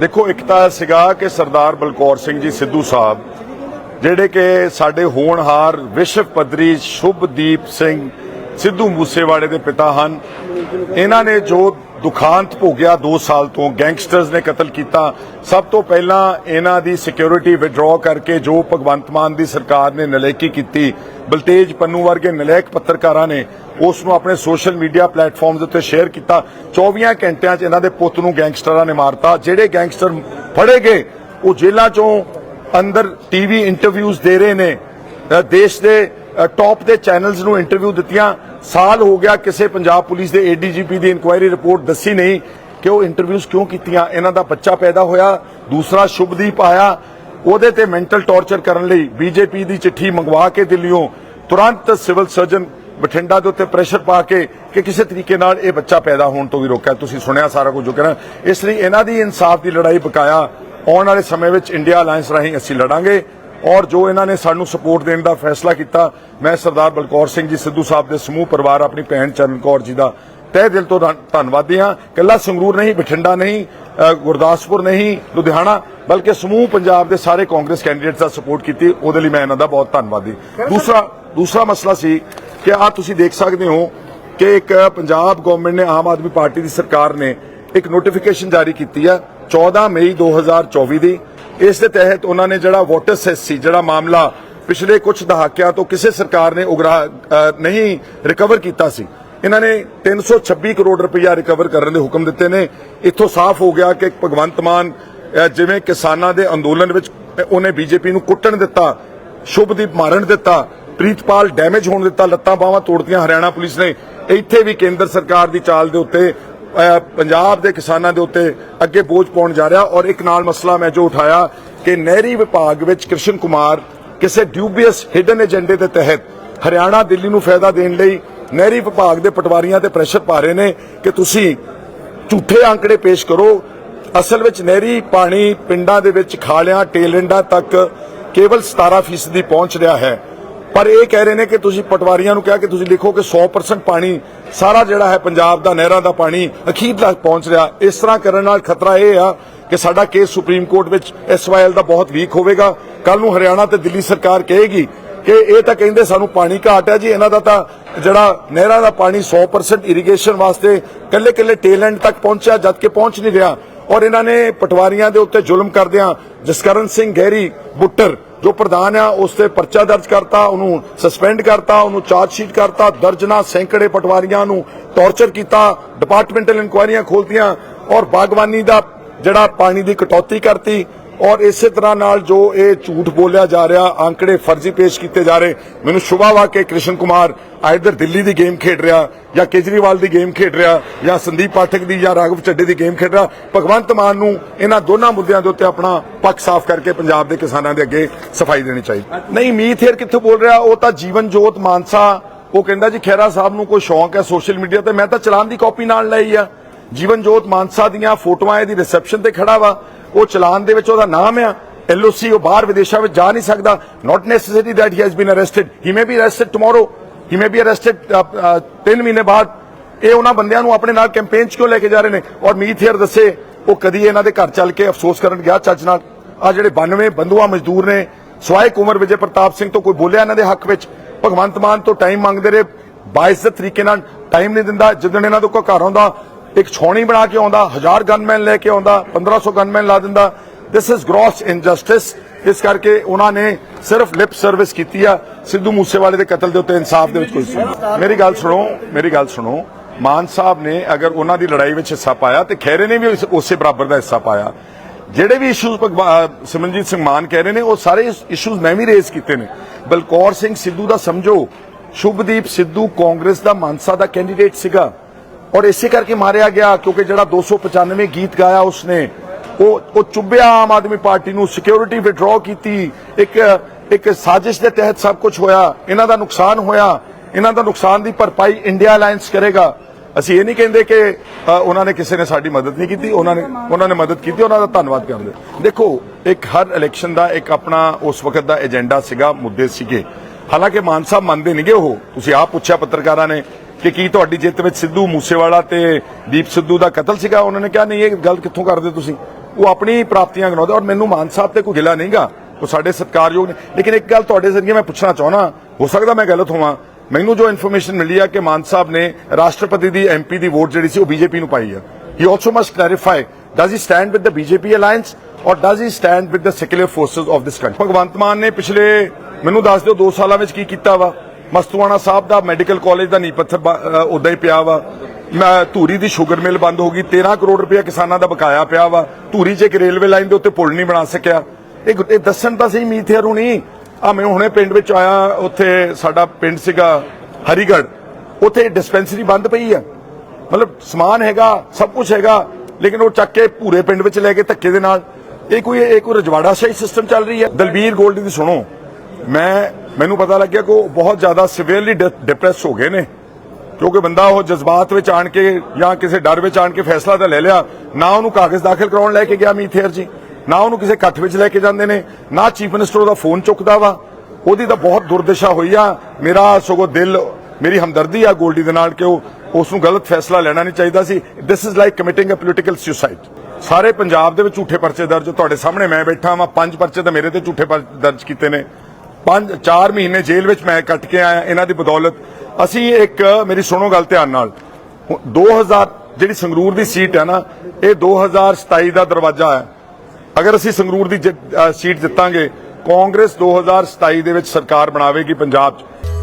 ਦੇਖੋ, ਇੱਕ ਤਾਂ ਸੀਗਾ ਕਿ ਸਰਦਾਰ ਬਲਕੌਰ ਸਿੰਘ ਜੀ ਸਿੱਧੂ ਸਾਹਿਬ, ਜਿਹੜੇ ਕਿ ਸਾਡੇ ਹੋਣਹਾਰ ਵਿਸ਼ਵ ਪੱਧਰੀ ਸ਼ੁਭਦੀਪ ਸਿੰਘ ਸਿੱਧੂ ਮੂਸੇਵਾਲੇ ਦੇ ਪਿਤਾ ਹਨ, ਇਹਨਾਂ ਨੇ ਜੋ ਦੁਖਾਂਤ ਭੋਗਿਆ 2 ਸਾਲ ਤੋਂ, ਗੈਂਗਸਟਰਸ ਨੇ ਕਤਲ ਕੀਤਾ। ਸਭ ਤੋਂ ਪਹਿਲਾਂ ਇਹਨਾਂ ਦੀ ਸਿਕਿਉਰਿਟੀ ਵਿਡਰਾਅ ਕਰਕੇ ਜੋ ਭਗਵੰਤ ਮਾਨ ਦੀ ਸਰਕਾਰ ਨੇ ਨਲੇਕੀ ਕੀਤੀ, ਬਲਤੇਜ ਪੰਨੂ ਵਰਗੇ ਨਲੇਕ ਪੱਤਰਕਾਰਾਂ ਨੇ ਉਸ ਨੂੰ ਆਪਣੇ ਸੋਸ਼ਲ ਮੀਡੀਆ ਪਲੇਟਫਾਰਮਸ ਉੱਤੇ ਸ਼ੇਅਰ ਕੀਤਾ। 24 ਘੰਟਿਆਂ 'ਚ ਇਹਨਾਂ ਦੇ ਪੁੱਤ ਨੂੰ ਗੈਂਗਸਟਰਾਂ ਨੇ ਮਾਰਤਾ। ਜਿਹੜੇ ਗੈਂਗਸਟਰ ਫੜੇ ਗਏ, ਉਹ ਜੇਲ੍ਹਾਂ 'ਚੋਂ ਅੰਦਰ ਟੀਵੀ ਇੰਟਰਵਿਊਜ਼ ਦੇ ਰਹੇ ਨੇ। ਦੇਸ਼ ਦੇ ਟੌਪ ਦੇ ਚੈਨਲਸ ਨੂੰ ਇੰਟਰਵਿਊ ਦਿੱਤੀਆਂ। ਸਾਲ ਹੋ ਗਿਆ ਕਿਸੇ ਪੰਜਾਬ ਪੁਲਿਸ ਦੇ ਏਡੀਜੀਪੀ ਦੀ ਇਨਕੁਆਇਰੀ ਰਿਪੋਰਟ ਦੱਸੀ ਨਹੀਂ ਕਿ ਉਹ ਇੰਟਰਵਿਊਜ਼ ਕਿਉਂ ਕੀਤੀਆਂ। ਇਹਨਾਂ ਦਾ ਬੱਚਾ ਪੈਦਾ ਹੋਇਆ, ਦੂਸਰਾ ਸ਼ੁਭਦੀਪ ਆਇਆ। ਉਹਦੇ ਤੇ ਮੈਂਟਲ ਟੌਰਚਰ ਕਰਨ ਲਈ ਬੀਜੇਪੀ ਦੀ ਚਿੱਠੀ ਮੰਗਵਾ ਕੇ ਦਿੱਲੀੋਂ। ਤੁਰੰਤ ਸਿਵਲ ਸਰਜਨ ਬਠਿੰਡਾ ਦੇ ਉੱਤੇ ਪ੍ਰੈਸ਼ਰ ਪਾ ਕੇ ਕਿ ਕਿਸੇ ਤਰੀਕੇ ਨਾਲ ਇਹ ਬੱਚਾ ਪੈਦਾ ਹੋਣ ਤੋਂ ਵੀ ਰੋਕਿਆ। ਤੁਸੀਂ ਸੁਣਿਆ ਸਾਰਾ ਕੁਝ ਜੋ ਕਹਿਣਾ ਇਸ ਲਈ ਇਹਨਾਂ ਦੀ ਇਨਸਾਫ ਦੀ ਲੜਾਈ ਬਕਾਇਆ ਆਉਣ ਵਾਲੇ ਸਮੇਂ ਵਿੱਚ ਇੰਡੀਆ ਅਲਾਈਅੰਸ ਰਾਹੀਂ ਅਸੀਂ ਲੜਾਂਗੇ। ਔਰ ਜੋ ਇਹਨਾਂ ਨੇ ਸਾਨੂੰ ਸਪੋਰਟ ਦੇਣ ਦਾ ਫੈਸਲਾ ਕੀਤਾ, ਮੈਂ ਸਰਦਾਰ ਬਲਕੌਰ ਸਿੰਘ ਜੀ ਸਿੱਧੂ ਸਾਹਿਬ ਦੇ ਸਮੂਹ ਪਰਿਵਾਰ, ਆਪਣੀ ਭੈਣ ਚਰਨ ਕੌਰ ਜੀ ਦਾ ਤਹਿ ਦਿਲ ਤੋਂ ਧੰਨਵਾਦੀ ਹਾਂ। ਕੱਲਾ ਸੰਗਰੂਰ ਨਹੀਂ, ਬਠਿੰਡਾ ਨਹੀਂ ਗੁਰਦਾਸਪੁਰ ਨਹੀਂ, ਲੁਧਿਆਣਾ, ਬਲਕਿ ਸਮੂਹ ਪੰਜਾਬ ਦੇ ਸਾਰੇ ਕਾਂਗਰਸ ਕੈਂਡੀਡੇਟਸ ਦਾ ਸਪੋਰਟ ਕੀਤੀ, ਉਹਦੇ ਲਈ ਮੈਂ ਇਹਨਾਂ ਦਾ ਬਹੁਤ ਧੰਨਵਾਦੀ। ਦੂਸਰਾ ਦੂਸਰਾ ਮਸਲਾ ਸੀ ਕਿ ਆ ਤੁਸੀਂ ਦੇਖ ਸਕਦੇ ਹੋ ਕਿ ਇੱਕ ਪੰਜਾਬ ਗਵਰਨਮੈਂਟ ਨੇ, ਆਮ ਆਦਮੀ ਪਾਰਟੀ ਦੀ ਸਰਕਾਰ ਨੇ ਇੱਕ ਨੋਟੀਫਿਕੇਸ਼ਨ ਜਾਰੀ ਕੀਤੀ ਆ 14 ਮਈ 2024 ਦੀ। ਇਸ ਦੇ ਤਹਿਤ ਉਹਨਾਂ ਨੇ ਜਿਹੜਾ ਵਾਟਰ ਸੈਸ ਸੀ ਜਿਹੜਾ ਮਾਮਲਾ ਪਿਛਲੇ ਕੁਝ ਦਹਾਕਿਆਂ ਤੋਂ ਕਿਸੇ ਸਰਕਾਰ ਨੇ ਉਗਰਾ ਨਹੀਂ ਰਿਕਵਰ ਕੀਤਾ ਸੀ ਇਹਨਾਂ ਨੇ 326 ਕਰੋੜ ਰੁਪਇਆ ਰਿਕਵਰ ਕਰਨ ਦੇ ਹੁਕਮ ਦਿੱਤੇ ਨੇ। ਇੱਥੋਂ ਸਾਫ਼ ਹੋ ਗਿਆ ਕਿ ਭਗਵੰਤ ਮਾਨ ਜਿਵੇਂ ਕਿਸਾਨਾਂ ਦੇ ਅੰਦੋਲਨ ਵਿੱਚ ਅ, ਉਹਨੇ ਬੀਜੇਪੀ ਨੂੰ ਕੁੱਟਣ ਦਿੱਤਾ ਸ਼ੁਭਦੀਪ ਮਾਰਨ ਦਿੱਤਾ ਪ੍ਰੀਤਪਾਲ ਡੈਮੇਜ ਹੋਣ ਦਿੱਤਾ ਲੱਤਾਂ ਬਾਹਾਂ ਤੋੜਤੀਆਂ ਹਰਿਆਣਾ ਪੁਲਿਸ ਨੇ। ਇੱਥੇ ਵੀ ਕੇਂਦਰ ਸਰਕਾਰ ਦੀ ਚਾਲ ਦੇ ਉੱਤੇ ਪੰਜਾਬ ਦੇ ਕਿਸਾਨਾਂ ਦੇ ਉੱਤੇ ਅੱਗੇ ਬੋਝ ਪਾਉਣ ਜਾ ਰਿਹਾ ਔਰ ਇੱਕ ਨਾਲ ਮਸਲਾ ਮੈਂ ਜੋ ਉਠਾਇਆ ਕਿ ਨਹਿਰੀ ਵਿਭਾਗ ਵਿੱਚ ਕ੍ਰਿਸ਼ਨ ਕੁਮਾਰ ਕਿਸੇ ਡਿਊਬੀਅਸ ਹਿਡਨ ਏਜੰਡੇ ਦੇ ਤਹਿਤ ਹਰਿਆਣਾ, ਦਿੱਲੀ ਨੂੰ ਫਾਇਦਾ ਦੇਣ ਲਈ ਨਹਿਰੀ ਵਿਭਾਗ ਦੇ ਪਟਵਾਰੀਆਂ ਤੇ ਪ੍ਰੈਸ਼ਰ ਪਾ ਰਹੇ ਨੇ ਕਿ ਤੁਸੀਂ ਝੂਠੇ ਅੰਕੜੇ ਪੇਸ਼ ਕਰੋ। ਅਸਲ ਵਿੱਚ ਨਹਿਰੀ ਪਾਣੀ ਪਿੰਡਾਂ ਦੇ ਵਿੱਚ ਖਾਲਿਆਂ ਟੇਲੈਂਡਾਂ ਤੱਕ ਕੇਵਲ 17% ਦੀ ਪਹੁੰਚ ਰਿਹਾ ਹੈ। ਪਰ ਇਹ ਕਹਿ ਰਹੇ ਨੇ ਕਿ ਤੁਸੀਂ ਪਟਵਾਰੀਆਂ ਨੂੰ ਕਿਹਾ ਕਿ ਤੁਸੀਂ ਲਿਖੋ ਕਿ 100% ਪਾਣੀ, ਸਾਰਾ ਜਿਹੜਾ ਹੈ ਪੰਜਾਬ ਦਾ, ਨਹਿਰਾਂ ਦਾ ਪਾਣੀ ਅਖੀਰ ਤੱਕ ਪਹੁੰਚ ਰਿਹਾ। ਇਸ ਤਰ੍ਹਾਂ ਕਰਨ ਨਾਲ ਖਤਰਾ ਇਹ ਆ ਕਿ ਸਾਡਾ ਕੇਸ ਸੁਪਰੀਮ ਕੋਰਟ ਵਿੱਚ ਐਸਵਾਈਐਲ ਦਾ ਬਹੁਤ ਵੀਕ ਹੋਵੇਗਾ। ਕੱਲ ਨੂੰ ਹਰਿਆਣਾ ਤੇ ਦਿੱਲੀ ਸਰਕਾਰ ਕਹੇਗੀ ਕਿ ਇਹ ਤਾਂ ਕਹਿੰਦੇ ਸਾਨੂੰ ਪਾਣੀ ਘਾਟ ਹੈ ਜੀ, ਇਹਨਾਂ ਦਾ ਤਾਂ ਜਿਹੜਾ ਨਹਿਰਾਂ ਦਾ ਪਾਣੀ 100% ਇਰੀਗੇਸ਼ਨ ਵਾਸਤੇ ਕੱਲੇ ਕੱਲੇ ਟੇਲੈਂਡ ਤੱਕ ਪਹੁੰਚਿਆ ਜਦ ਕਿ ਪਹੁੰਚ ਨਹੀਂ ਰਿਹਾ। ਔਰ ਇਹਨਾਂ ਨੇ ਪਟਵਾਰੀਆਂ ਦੇ ਉੱਤੇ ਜ਼ੁਲਮ ਕਰਦਿਆਂ ਜਸਕਰਨ ਸਿੰਘ ਗਹਿਰੀ, ਬੁੱਟਰ ਜੋ ਪ੍ਰਧਾਨ ਆ, ਉਸ ਤੇ ਪਰਚਾ ਦਰਜ ਕਰਤਾ, ਉਹਨੂੰ ਸਸਪੈਂਡ ਕਰਤਾ, ਉਹਨੂੰ ਚਾਰਜ ਸ਼ੀਟ ਕਰਤਾ ਦਰਜਨਾ ਸੈਂਕੜੇ ਪਟਵਾਰੀਆਂ ਨੂੰ ਟੌਰਚਰ ਕੀਤਾ ਡਿਪਾਰਟਮੈਂਟਲ ਇਨਕੁਆਇਰੀਆਂ ਖੋਲਤੀਆਂ ਔਰ ਬਾਗਬਾਨੀ ਦਾ ਜਿਹੜਾ ਪਾਣੀ ਦੀ ਕਟੌਤੀ ਕਰਤੀ। ਔਰ ਇਸੇ ਤਰ੍ਹਾਂ ਨਾਲ ਜੋ ਇਹ ਝੂਠ ਬੋਲਿਆ ਜਾ ਰਿਹਾ, ਅੰਕੜੇ ਫਰਜ਼ੀ ਪੇਸ਼ ਕੀਤੇ ਜਾ ਰਹੇ, ਮੈਨੂੰ ਸ਼ੁਭਾ ਵਾ ਕਿ ਕ੍ਰਿਸ਼ਨ ਕੁਮਾਰ ਆਇਦਰ ਦਿੱਲੀ ਦੀ ਗੇਮ ਖੇਡ ਰਿਹਾ ਜਾਂ ਕੇਜਰੀਵਾਲ ਦੀ ਗੇਮ ਖੇਡ ਰਿਹਾ ਜਾਂ ਸੰਦੀਪ ਪਾਠਕ ਦੀ ਜਾਂ ਰਾਘਵ ਚੱਡੇ ਦੀ ਗੇਮ ਖੇਡ ਰਿਹਾ, ਭਗਵੰਤ ਮਾਨ ਨੂੰ ਇਹਨਾਂ ਦੋਨਾਂ ਮੁੱਦਿਆਂ ਦੇ ਉੱਤੇ ਆਪਣਾ ਪੱਖ ਸਾਫ਼ ਕਰਕੇ ਪੰਜਾਬ ਦੇ ਕਿਸਾਨਾਂ ਦੇ ਅੱਗੇ ਸਫ਼ਾਈ ਦੇਣੀ ਚਾਹੀਦੀ। ਨਹੀਂ, ਮੀਤ ਹੇਰ ਕਿੱਥੋਂ ਬੋਲ ਰਿਹਾ? ਉਹ ਤਾਂ ਜੀਵਨ ਜੋਤ ਮਾਨਸਾ, ਉਹ ਕਹਿੰਦਾ ਜੀ ਖੈਰਾ ਸਾਹਿਬ ਨੂੰ ਕੋਈ ਸ਼ੌਂਕ ਹੈ ਸੋਸ਼ਲ ਮੀਡੀਆ ਤੇ, ਮੈਂ ਤਾਂ ਚਲਾਨ ਦੀ ਕਾਪੀ ਨਾਲ ਲਈ ਆ। ਜੀਵਨ ਜੋਤ ਮਾਨਸਾ ਦੀਆਂ ਫੋਟੋਆਂ ਇਹਦੀ ਰਿਸੈਪਸ਼ਨ ਤੇ ਖੜਾ ਵਾ। ਉਹ ਚਲਾਨ ਦੇ ਵਿੱਚ ਉਹਦਾ ਨਾਮ ਆ। ਐਲਓਸੀ ਉਹ ਬਾਹਰ ਵਿਦੇਸ਼ਾਂ ਵਿੱਚ ਜਾ ਨਹੀਂ ਸਕਦਾ। Not necessary that he has been arrested he may be arrested tomorrow he may be arrested 3 ਮਹੀਨੇ ਬਾਅਦ। ਇਹ ਉਹਨਾਂ ਬੰਦਿਆਂ ਨੂੰ ਆਪਣੇ ਨਾਲ ਕੈਂਪੇਨ 'ਚ ਕਿਉਂ ਲੈ ਕੇ ਜਾ ਰਹੇ ਨੇ? ਔਰ ਮੀਤ ਹੇਅਰ ਦੱਸੇ, ਉਹ ਕਦੀ ਇਹਨਾਂ ਦੇ ਘਰ ਚੱਲ ਕੇ ਅਫਸੋਸ ਕਰਨ ਗਿਆ ਚੱਜ ਨਾਲ। ਆ ਜਿਹੜੇ 92 ਬੰਧੂਆ ਮਜ਼ਦੂਰ ਨੇ ਸਵਾਏ ਕੁਮਰ ਵਿਜੇ ਪ੍ਰਤਾਪ ਸਿੰਘ ਤੋਂ ਕੋਈ ਬੋਲਿਆ ਇਹਨਾਂ ਦੇ ਹੱਕ ਵਿੱਚ? ਭਗਵੰਤ ਮਾਨ ਤੋਂ ਟਾਈਮ ਮੰਗਦੇ ਰਹੇ। ਬਾਇਜ਼ਤ ਤਰੀਕੇ ਨਾਲ ਟਾਈਮ ਨਹੀਂ ਦਿੰਦਾ। ਜਦੋਂ ਇਹਨਾਂ ਦੇ ਕੋਈ ਘਰ ਆਉਂਦਾ ਇੱਕ ਛੌਣੀ ਬਣਾ ਕੇ ਆਉਂਦਾ, ਹਜ਼ਾਰ ਗਨਮੈਨ ਲੈ ਕੇ ਆਉਂਦਾ 1500 ਗਨਮੈਨ ਲਾ ਦਿੰਦਾ। ਦਿਸ ਇਜ਼ ਗ੍ਰੋਸ ਇਨਜਸਟਿਸ ਇਸ ਕਰਕੇ ਉਹਨਾਂ ਨੇ ਸਿਰਫ ਲਿਪ ਸਰਵਿਸ ਕੀਤੀ ਆ। ਸਿੱਧੂ ਮੂਸੇਵਾਲੇ ਦੇ ਕਤਲ ਦੇ ਉੱਤੇ ਇਨਸਾਫ ਦੇ ਵਿੱਚ ਕੋਈ ਮੇਰੀ ਗੱਲ ਸੁਣੋ, ਮੇਰੀ ਗੱਲ ਸੁਣੋ। ਮਾਨ ਸਾਹਿਬ ਨੇ ਅਗਰ ਉਹਨਾਂ ਦੀ ਲੜਾਈ ਵਿੱਚ ਹਿੱਸਾ ਪਾਇਆ, ਤੇ ਖੈਰੇ ਨੇ ਵੀ ਉਸੇ ਬਰਾਬਰ ਦਾ ਹਿੱਸਾ ਪਾਇਆ। ਜਿਹੜੇ ਵੀ ਇਸ਼ੂਜ਼ ਸਿਮਰਨਜੀਤ ਸਿੰਘ ਮਾਨ ਕਹਿ ਰਹੇ ਨੇ, ਉਹ ਸਾਰੇ ਇਸ਼ੂਜ਼ ਮੈਂ ਵੀ ਰੇਜ਼ ਕੀਤੇ ਨੇ। ਬਲਕੌਰ ਸਿੰਘ ਸਿੱਧੂ ਦਾ ਸਮਝੋ। ਸ਼ੁਭਦੀਪ ਸਿੱਧੂ ਕਾਂਗਰਸ ਦਾ ਮਾਨਸਾ ਦਾ ਕੈਂਡੀਡੇਟ ਸੀਗਾ। ਔਰ ਇਸੇ ਕਰਕੇ ਮਾਰਿਆ ਗਿਆ ਕਿਉਂਕਿ ਜਿਹੜਾ 295 ਗੀਤ ਗਾਇਆ ਉਸਨੇ ਉਹ ਉਹ ਚੁੱਭਿਆ ਆਮ ਆਦਮੀ ਪਾਰਟੀ ਨੂੰ ਸਿਕਿਉਰਿਟੀ ਵਿਡਰਾਅ ਕੀਤੀ ਇੱਕ ਇੱਕ ਸਾਜ਼ਿਸ਼ ਦੇ ਤਹਿਤ ਸਭ ਕੁਝ ਹੋਇਆ ਇਹਨਾਂ ਦਾ ਨੁਕਸਾਨ ਹੋਇਆ ਇਹਨਾਂ ਦਾ ਨੁਕਸਾਨ ਦੀ ਭਰਪਾਈ ਇੰਡੀਆ ਅਲਾਈਅੰਸ ਕਰੇਗਾ ਅਸੀਂ ਇਹ ਨਹੀਂ ਕਹਿੰਦੇ ਕਿ ਉਹਨਾਂ ਨੇ ਕਿਸੇ ਨੇ ਸਾਡੀ ਮਦਦ ਨਹੀਂ ਕੀਤੀ ਉਹਨਾਂ ਨੇ ਉਹਨਾਂ ਨੇ ਮਦਦ ਕੀਤੀ ਉਹਨਾਂ ਦਾ ਧੰਨਵਾਦ ਕਰਦੇ ਦੇਖੋ ਇੱਕ ਹਰ ਇਲੈਕਸ਼ਨ ਦਾ ਇੱਕ ਆਪਣਾ ਉਸ ਵਕਤ ਦਾ ਏਜੰਡਾ ਸੀਗਾ ਮੁੱਦੇ ਸੀਗੇ ਹਾਲਾਂਕਿ ਮਾਨ ਸਾਹਿਬ ਮੰਨਦੇ ਨਹੀਂਗੇ ਉਹ ਤੁਸੀਂ ਆਪ ਪੁੱਛਿਆ ਪੱਤਰਕਾਰਾਂ ਨੇ ਕਿ ਕੀ ਤੁਹਾਡੀ ਜਿੱਤ ਵਿੱਚ ਸਿੱਧੂ ਮੂਸੇਵਾਲਾ ਤੇ ਦੀਪ ਸਿੱਧੂ ਦਾ ਕਤਲ ਸੀਗਾ? ਉਹਨਾਂ ਨੇ ਕਿਹਾ, ਨਹੀਂ, ਇਹ ਗੱਲ ਕਿੱਥੋਂ ਕਰਦੇ ਤੁਸੀਂ? ਉਹ ਆਪਣੀ ਪ੍ਰਾਪਤੀਆਂ ਗਿਣਾਉਂਦੇ ਔਰ ਮੈਨੂੰ ਮਾਨ ਸਾਹਿਬ ਤੇ ਕੋਈ ਗਿਲਾ ਨਹੀਂਗਾ। ਉਹ ਸਾਡੇ ਸਤਿਕਾਰਯੋਗ ਨੇ। ਲੇਕਿਨ ਇੱਕ ਗੱਲ ਤੁਹਾਡੇ ਜ਼ਰੀਏ ਮੈਂ ਪੁੱਛਣਾ ਚਾਹਣਾ ਹੋ ਸਕਦਾ ਮੈਂ ਗਲਤ ਹੋਵਾਂ? ਮੈਨੂੰ ਜੋ ਇਨਫੋਰਮੇਸ਼ਨ ਮਿਲੀ ਆ ਕਿ ਮਾਨ ਸਾਹਿਬ ਨੇ ਰਾਸ਼ਟਰਪਤੀ ਦੀ ਐਮਪੀ ਦੀ ਵੋਟ ਜਿਹੜੀ ਸੀ ਉਹ ਬੀਜੇਪੀ ਨੂੰ ਪਾਈ ਆ। He also must clarify does he stand with the BJP alliance ਔਰ does he stand with the secular forces of this country Bhagwant Mann ਨੇ ਪਿਛਲੇ, ਮੈਨੂੰ ਦੱਸ ਦਿਓ 2 ਸਾਲਾਂ ਵਿੱਚ ਕੀ ਕੀਤਾ ਵਾ? ਮਸਤੂਆਣਾ ਸਾਹਿਬ ਦਾ ਮੈਡੀਕਲ ਕਾਲਜ ਦਾ ਨੀਂਹ ਪੱਥਰ ਉਦਾਂ ਹੀ ਪਿਆ ਵਾ। ਧੂਰੀ ਦੀ ਸ਼ੂਗਰ ਮਿਲ ਬੰਦ ਹੋ ਗਈ 13 ਕਰੋੜ ਰੁਪਏ ਕਿਸਾਨਾਂ ਦਾ ਬਕਾਇਆ ਪਿਆ ਵਾ। ਧੂਰੀ 'ਚ ਇੱਕ ਰੇਲਵੇ ਲਾਈਨ ਦੇ ਉੱਤੇ ਪੁਲ ਨਹੀਂ ਬਣਾ ਸਕਿਆ। ਇਹ ਦੱਸਣ ਤਾਂ ਸਹੀ ਮੀਤ ਹੈ ਆ ਮੈਂ ਹੁਣੇ ਪਿੰਡ ਵਿੱਚ ਆਇਆ, ਉੱਥੇ ਸਾਡਾ ਪਿੰਡ ਸੀਗਾ ਹਰੀਗੜ ਉੱਥੇ ਡਿਸਪੈਂਸਰੀ ਬੰਦ ਪਈ ਆ। ਮਤਲਬ ਸਮਾਨ ਹੈਗਾ, ਸਭ ਕੁਝ ਹੈਗਾ, ਲੇਕਿਨ ਉਹ ਚੱਕ ਕੇ ਪੂਰੇ ਪਿੰਡ ਵਿੱਚ ਲੈ ਕੇ ਧੱਕੇ ਦੇ ਨਾਲ। ਇਹ ਕੋਈ ਇਹ ਕੋਈ ਰਜਵਾੜਾ ਸ਼ਾਹੀ ਸਿਸਟਮ ਚੱਲ ਰਹੀ ਹੈ ਦਲਬੀਰ ਗੋਲਡੀ ਦੀ ਸੁਣੋ, ਮੈਂ ਮੈਨੂੰ ਪਤਾ ਲੱਗਿਆ ਕਿ ਉਹ ਬਹੁਤ ਜ਼ਿਆਦਾ ਸਿਵੀਅਰਲੀ ਡਿਪਰੈਸ ਹੋ ਗਏ ਨੇ, ਕਿਉਂਕਿ ਬੰਦਾ ਉਹ ਜਜ਼ਬਾਤ ਵਿੱਚ ਆਣ ਕੇ ਜਾਂ ਕਿਸੇ ਡਰ ਵਿੱਚ ਆਣ ਕੇ ਫੈਸਲਾ ਤਾਂ ਲੈ ਲਿਆ, ਨਾ ਉਹਨੂੰ ਕਾਗਜ਼ ਦਾਖਲ ਕਰਾਉਣ ਲੈ ਕੇ ਗਿਆ ਮੀਥੇਰ ਜੀ, ਨਾ ਉਹਨੂੰ ਕਿਸੇ ਇਕੱਠ ਵਿੱਚ ਲੈ ਕੇ ਜਾਂਦੇ ਨੇ, ਨਾ ਚੀਫ ਮਿਨਿਸਟਰ ਉਹਦਾ ਫੋਨ ਚੁੱਕਦਾ ਵਾ। ਉਹਦੀ ਤਾਂ ਬਹੁਤ ਦੁਰਦਸ਼ਾ ਹੋਈ ਆ, ਮੇਰਾ ਸਗੋਂ ਦਿਲ, ਮੇਰੀ ਹਮਦਰਦੀ ਆ ਗੋਲਡੀ ਦੇ ਨਾਲ ਕਿ ਉਹ ਉਸ ਨੂੰ ਗਲਤ ਫੈਸਲਾ ਲੈਣਾ ਨਹੀਂ ਚਾਹੀਦਾ ਸੀ। This is like committing a political suicide ਸਾਰੇ ਪੰਜਾਬ ਦੇ ਵਿੱਚ ਝੂਠੇ ਪਰਚੇ ਦਰਜ, ਤੁਹਾਡੇ ਸਾਹਮਣੇ ਮੈਂ ਬੈਠਾ ਵਾਂ, ਪੰਜ ਪਰਚੇ ਤਾਂ ਮੇਰੇ ਤੇ ਝੂਠੇ ਦਰਜ ਕੀਤੇ ਨੇ। ਪੰਜ 4 ਮਹੀਨੇ ਜੇਲ੍ਹ ਵਿੱਚ ਮੈਂ ਕੱਟ ਕੇ ਆਇਆ, ਇਹਨਾਂ ਦੀ ਬਦੌਲਤ। ਅਸੀਂ ਇੱਕ, ਮੇਰੀ ਸੁਣੋ ਗੱਲ ਧਿਆਨ ਨਾਲ। ਹੁਣ 2000 ਜਿਹੜੀ ਸੰਗਰੂਰ ਦੀ ਸੀਟ ਹੈ ਨਾ, ਇਹ 2027 ਦਾ ਦਰਵਾਜ਼ਾ ਹੈ। ਅਗਰ ਅਸੀਂ ਸੰਗਰੂਰ ਦੀ ਸੀਟ ਜਿੱਤਾਂਗੇ, ਕਾਂਗਰਸ 2027 ਦੇ ਵਿੱਚ ਸਰਕਾਰ ਬਣਾਵੇਗੀ ਪੰਜਾਬ 'ਚ।